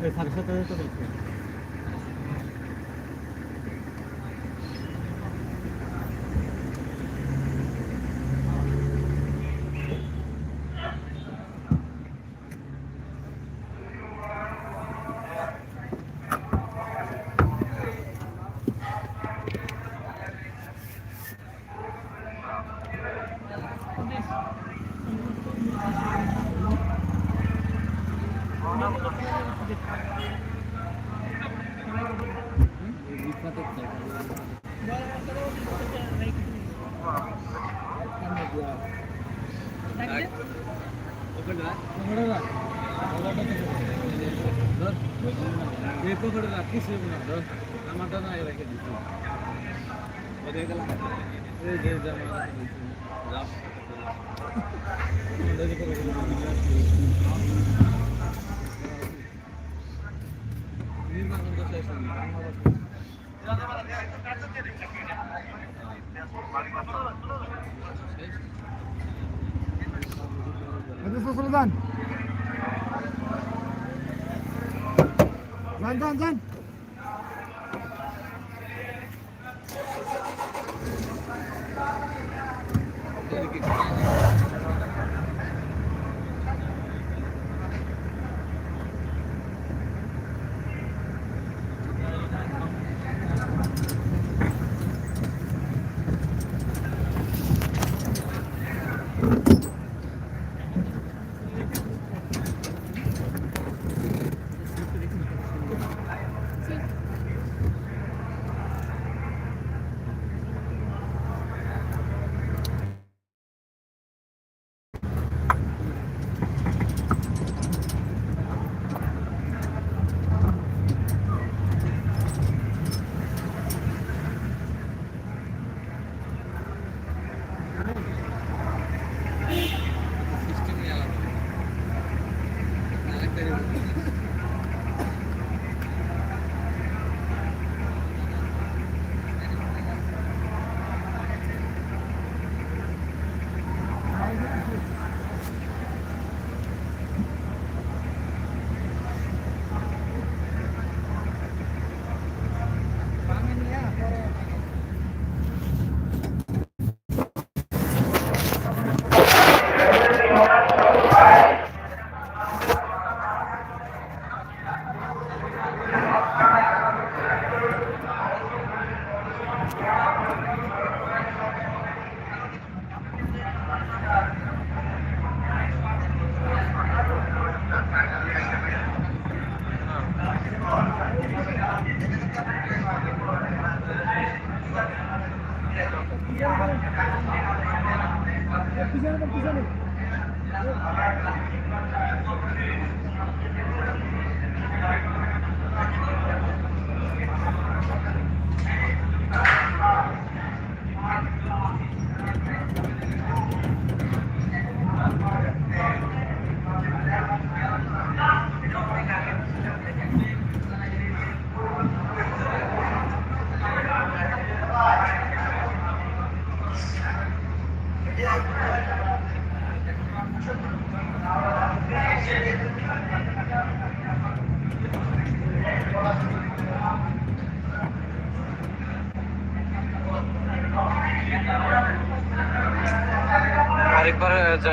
সাড়ে সাত হাজার টাকা। পকেটে রাখিস আমারটা না রেখে দিচ্ছি কোথায় গেলাম এই যে জামা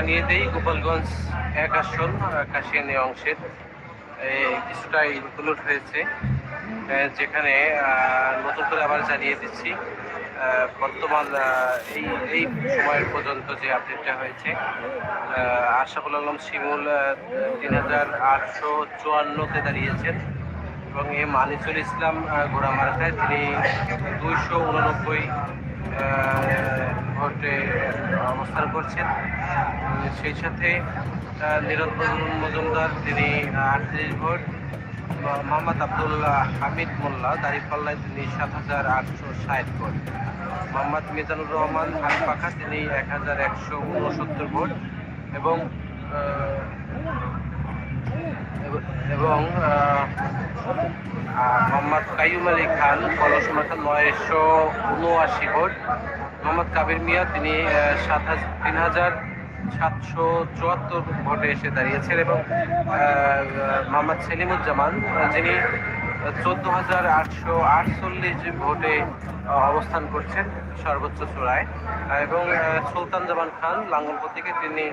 জানিয়ে দেই গোপালগঞ্জ এক আসন কাশিয়ানি অংশের। কিছুটা ইনক্লুড হয়েছে। যেখানে নতুন করে আবার জানিয়ে দিচ্ছি বর্তমান এই এই সময়ের পর্যন্ত যে আপডেটটা হয়েছে। আশাফুল আলম শিমুল তিন হাজার আটশো চুয়ান্নতে দাঁড়িয়েছেন। এবং এ মানিসুল ইসলাম আহ, ঘোড়ামার্কায় তিনি দুইশো উননব্বই ভোটে অবস্থান করছেন। সেই সাথে নিরঞ্জন মজুমদার, তিনি আটত্রিশ ভোট মোহাম্মদ আবদুল্লাহ হামিদ মোল্লা, দাঁড়িপাল্লায় তিনি সাত হাজার আটশো ষাট ভোট। মোহাম্মদ মিজানুর রহমান হালপাখা তিনি এক হাজার একশো উনসত্তর ভোট এবং এবং- মোহাম্মদ কাইয়ুম আলী খান ফলসমতা নয়শো উনআশি ভোট। মোহাম্মদ কাবির মিয়া, তিনি সাত তিন হাজার সাতশো চুয়াত্তর ভোটে এসে দাঁড়িয়েছেন এবং মোহাম্মদ সেলিমুজ্জামান, যিনি চোদ্দ হাজার আটশো আটচল্লিশ ভোটে অবস্থান করছেন সর্বোচ্চ চূড়ায়। এবং সুলতান জামান খান লাঙ্গলপুর থেকে তিনি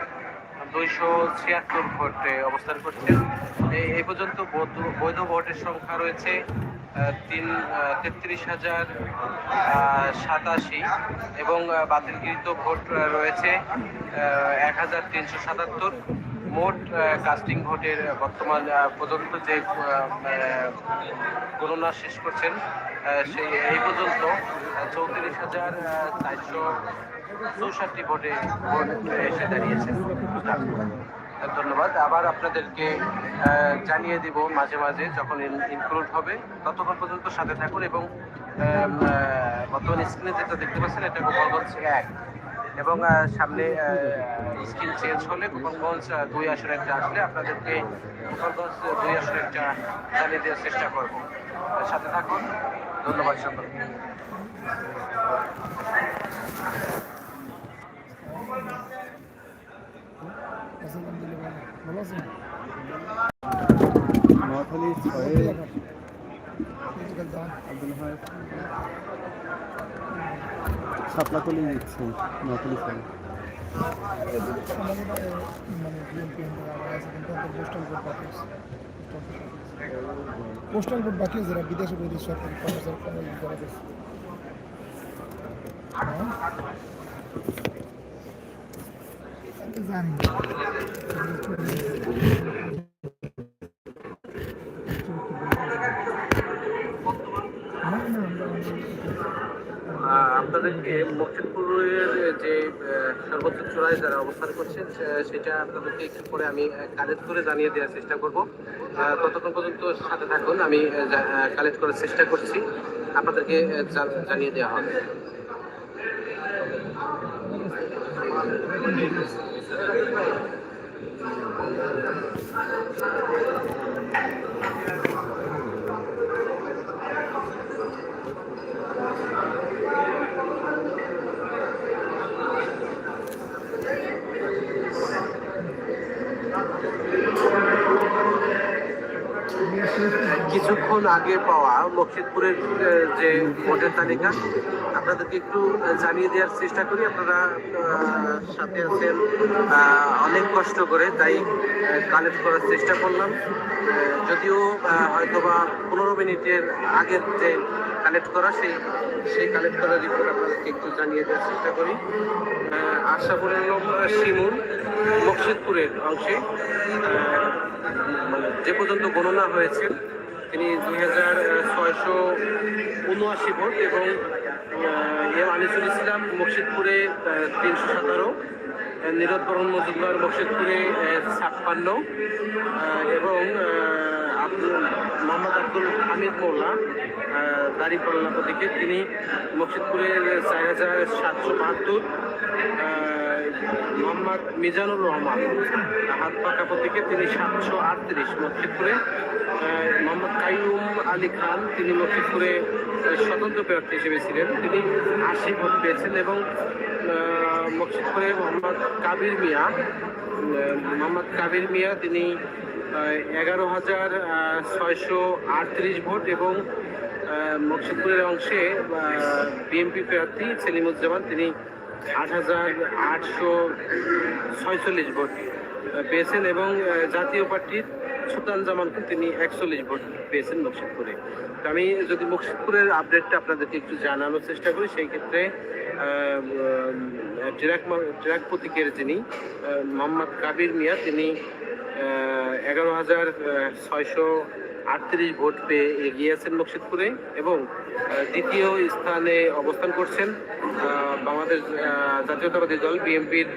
দুইশো ছিয়াত্তর ভোটে অবস্থান করছেন। এই- পর্যন্ত বৈধ ভোটের সংখ্যা রয়েছে তিন তেত্রিশ হাজার সাতাশি এবং বাতিলকৃত ভোট রয়েছে এক হাজার তিনশো সাতাত্তর। মোট কাস্টিং ভোটের বর্তমান পর্যন্ত যে গণনা শেষ করছেন সেই, এই পর্যন্ত চৌত্রিশ হাজার চারশো চৌষট্টি ভোটে ভোট এসে দাঁড়িয়েছেন। ধন্যবাদ। আবার আপনাদেরকে জানিয়ে দিব মাঝে মাঝে যখন ইনক্লুড হবে, ততক্ষণ পর্যন্ত সাথে থাকুন এবং বর্তমান স্ক্রিনে যেটা দেখতে পাচ্ছেন, এটা গোপালগঞ্জ এক। এবং সামনে স্কিল চেঞ্জ হলে গোপালগঞ্জ দুই আসনে একটা আসলে আপনাদেরকে গোপালগঞ্জ দুই আসনে একটা জানিয়ে দেওয়ার চেষ্টা করব। সাথে থাকুন। ধন্যবাদ নোয়াখালী ছয়ে আব্দুল হাই সাপলাকলি দিচ্ছেন আছে কিন্তু পোস্টাল ভোট বাকি যারা বিদেশে বৈদেশ সরকারি কর্মচারী জানি সর্বোচ্চ যারা অবস্থান করছেন সেটা আপনাদেরকে একটু পরে আমি কালেক্ট করে জানিয়ে দেওয়ার চেষ্টা করব। ততক্ষণ পর্যন্ত সাথে থাকুন, আমি কালেক্ট করার চেষ্টা করছি। আপনাদেরকে জানিয়ে দেওয়া হবে। কিছুক্ষণ আগে পাওয়া আহ, যে ভোটের তালিকা আপনাদেরকে একটু জানিয়ে দেওয়ার চেষ্টা করি। আপনারা সাথে আছেন অনেক কষ্ট করে তাই কালেক্ট করার চেষ্টা করলাম। যদিও হয়তোবা পনেরো মিনিটের আগের যে কালেক্ট করা সেই সেই কালেক্ট করার রিপোর্ট আপনাদেরকে একটু জানিয়ে দেওয়ার চেষ্টা করি। আশাপুরের শিমুল মকসিদপুরের অংশে যে পর্যন্ত গণনা হয়েছে তিনি দুই হাজার ছয়শো উনআশি ভোট এবং এম আনিসুল ইসলাম মুর্শিদপুরে তিনশো সতেরো নীরদ বরণ মজুমদার মুর্শিদপুরে ছাপ্পান্ন এবং মোহাম্মদ আব্দুল হামিদ মোল্লা দাঁড়িপাল্লা প্রতীকে তিনি মুর্শিদপুরের চার হাজার সাতশো বাহাত্তর মোহাম্মদ মিজানুর রহমান। হাত পাকা প্রতীকে তিনি সাতশো আটত্রিশ মসজিদপুরে মোহাম্মদ কাইয়ুম আলী খান, তিনি মসজিদপুরে স্বতন্ত্র প্রার্থী হিসেবে ছিলেন। তিনি আশি ভোট পেয়েছেন এবং মসজিদপুরে মোহাম্মদ কাবির মিয়া মোহাম্মদ কাবির মিয়া, তিনি এগারো হাজার ছয়শো আটত্রিশ ভোট এবং মকসুদপুরের অংশে বিএনপি প্রার্থী সেলিমুজ্জামান, তিনি আট হাজার আটশো ছয়চল্লিশ ভোট পেয়েছেন এবং জাতীয় পার্টির সুলতান জামানকে তিনি একচল্লিশ ভোট পেয়েছেন মুর্শিদপুরে। তো আমি যদি মুর্শিদপুরের আপডেটটা আপনাদেরকে একটু জানানোর চেষ্টা করি, সেই ক্ষেত্রে ট্রাক ট্রাক প্রতীকের যিনি মোহাম্মদ কাবির মিয়া, তিনি এগারো হাজার ছয়শো আটত্রিশ ভোট পেয়ে এগিয়ে আছেন মুর্শিদপুরে এবং দ্বিতীয় স্থানে অবস্থান করছেন বাংলাদেশ জাতীয়তাবাদী দল, বিএনপির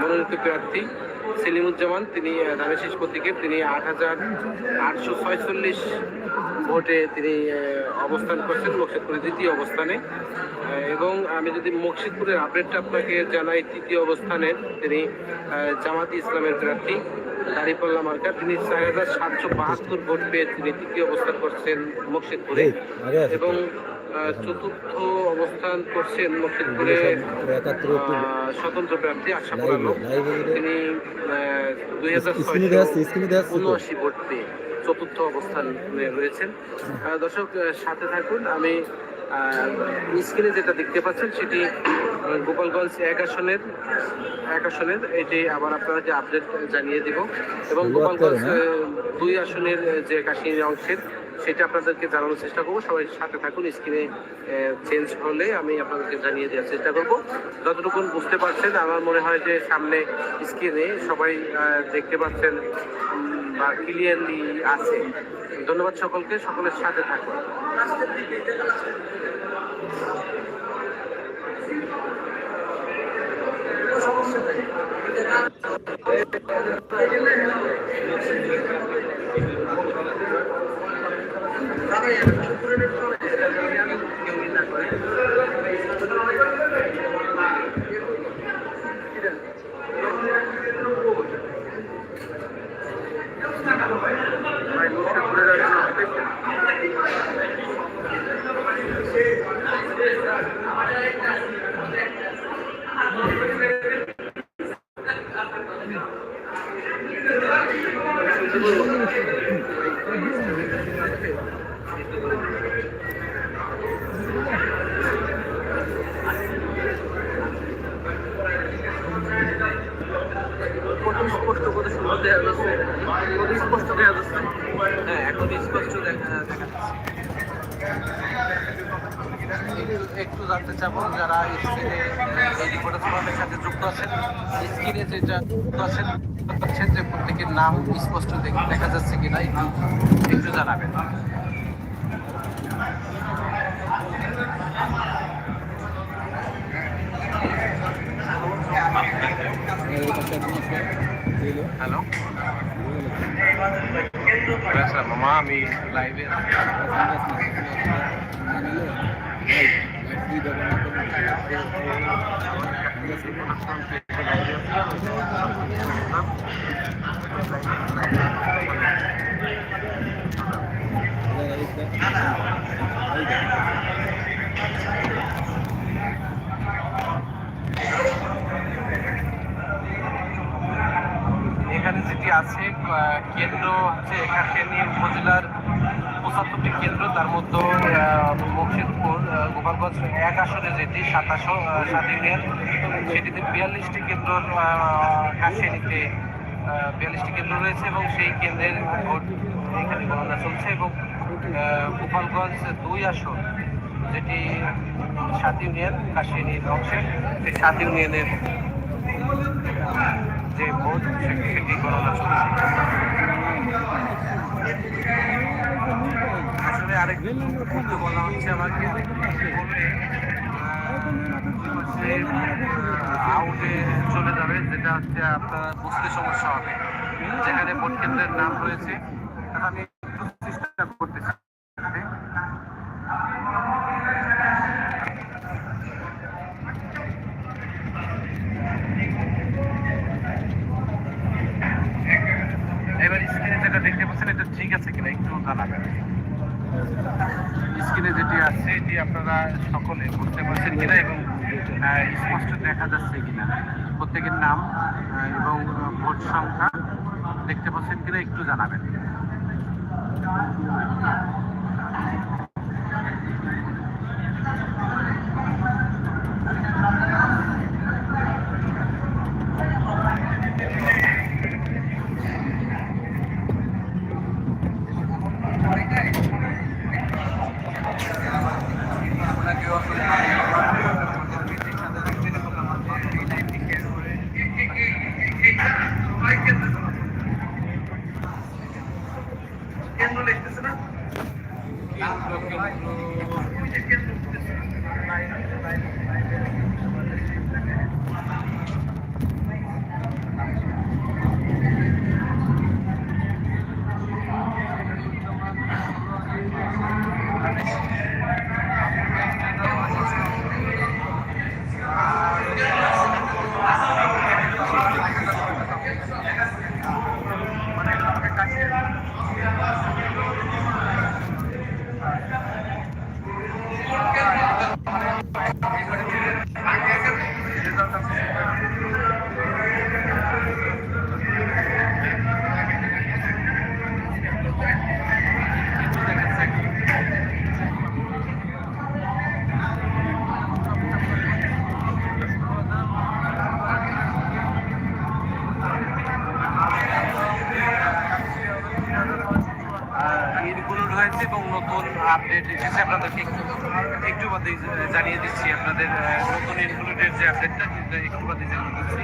মনোনীত প্রার্থী সেলিমুজ্জামান তিনি আহ, ধামেশিস প্রতীকের তিনি আট হাজার আটশো ছয়চল্লিশ ভোটে তিনি অবস্থান করছেন মুর্শিদপুরে দ্বিতীয় অবস্থানে। এবং আমি যদি মুর্শিদপুরের আপডেটটা আপনাকে জানাই তৃতীয় অবস্থানে তিনি জামাতি ইসলামের প্রার্থী দাঁড়িপাল্লা মার্কা তিনি চার হাজার সাতশো বাহাত্তর ভোট পেয়ে তিনি তৃতীয় অবস্থান করছেন মুর্শিদপুরে এবং চতুর্থ অবস্থান করছেন মুর্শিদপুরে স্বতন্ত্র প্রার্থী আশাফুল আলম তিনি দুই হাজার উনআশি ভোট পেয়ে চতুর্থ অবস্থানে রয়েছেন। দর্শক সাথে থাকুন। আমি স্ক্রিনে যেটা দেখতে পাচ্ছেন সেটি গোপালগঞ্জ এক আসনের এক আসনের। এটি আবার আপনারা যে আপডেট জানিয়ে দিব। এবং গোপালগঞ্জ দুই আসনের যে কাশ্মীরি অংশের সেটা আপনাদেরকে জানানোর চেষ্টা করব। সবাই সাথে থাকুন, স্ক্রিনে চেঞ্জ হলে আমি আপনাদেরকে জানিয়ে দেওয়ার চেষ্টা করব। যতটুকু বুঝতে পারছেন, আমার মনে হয় যে সামনে স্ক্রিনে সবাই দেখতে পাচ্ছেন বা ক্লিয়ারলি আছে। ধন্যবাদ সকলকে, সকলের সাথে থাকুন। Ahora ya. কত স্পষ্ট কত সুন্দর দেখা যাচ্ছে কত স্পষ্ট দেখা যাচ্ছে। হ্যাঁ এখন স্পষ্ট দেখা দেখা যাচ্ছে। একটু- জানতে চাবো যারা স্ক্রিনে এই রিপোর্টার ফোরামের সাথে যুক্ত আছেন স্ক্রিনে যেটা যুক্ত আছেন যে প্রত্যেকের নাম স্পষ্ট দেখ- যাচ্ছে কিনা একটু জানাবেন। హలో మా మీ లైవ్ Thank you. কেন্দ্র হচ্ছে কাশিয়ানী উপজেলার পঁচাত্তরটি কেন্দ্র তার মধ্যে মুর্শিদপুর গোপালগঞ্জ এক আসনে যেটি সাতাশো সাত ইউনিয়ন। সেটিতে বিয়াল্লিশটি কেন্দ্র আহ, কাশিয়ানীতে বিয়াল্লিশটি কেন্দ্র রয়েছে এবং সেই কেন্দ্রের ভোট এখানে গণনা চলছে এবং গোপালগঞ্জ দুই আসন যেটি সাত ইউনিয়ন কাশিয়ানীর অংশে সেই সাত ইউনিয়নের যে বোধ বলা আমাকে আউটে চলে যাবে, যেটা হচ্ছে আপনার বুঝতে সমস্যা হবে। যেখানে ভোট কেন্দ্রের নাম রয়েছে, আমি একটু চেষ্টা করতেছি এবার স্ক্রিনে যেটা দেখতে পাচ্ছেন এটা ঠিক আছে কিনা একটু জানাবেন স্ক্রিনে যেটি আছে, এটি আপনারা সকলে বুঝতে পারছেন কিনা এবং স্পষ্ট দেখা যাচ্ছে কিনা। প্রত্যেকের নাম এবং ভোট সংখ্যা দেখতে পাচ্ছেন কিনা একটু জানাবেন। এসেছে আপনাদেরকে একটু বাদেই জানিয়ে দিচ্ছি, আপনাদের নতুন ইনক্লুডেড যে আপডেটটা একটু বাদে জানিয়ে দিচ্ছি।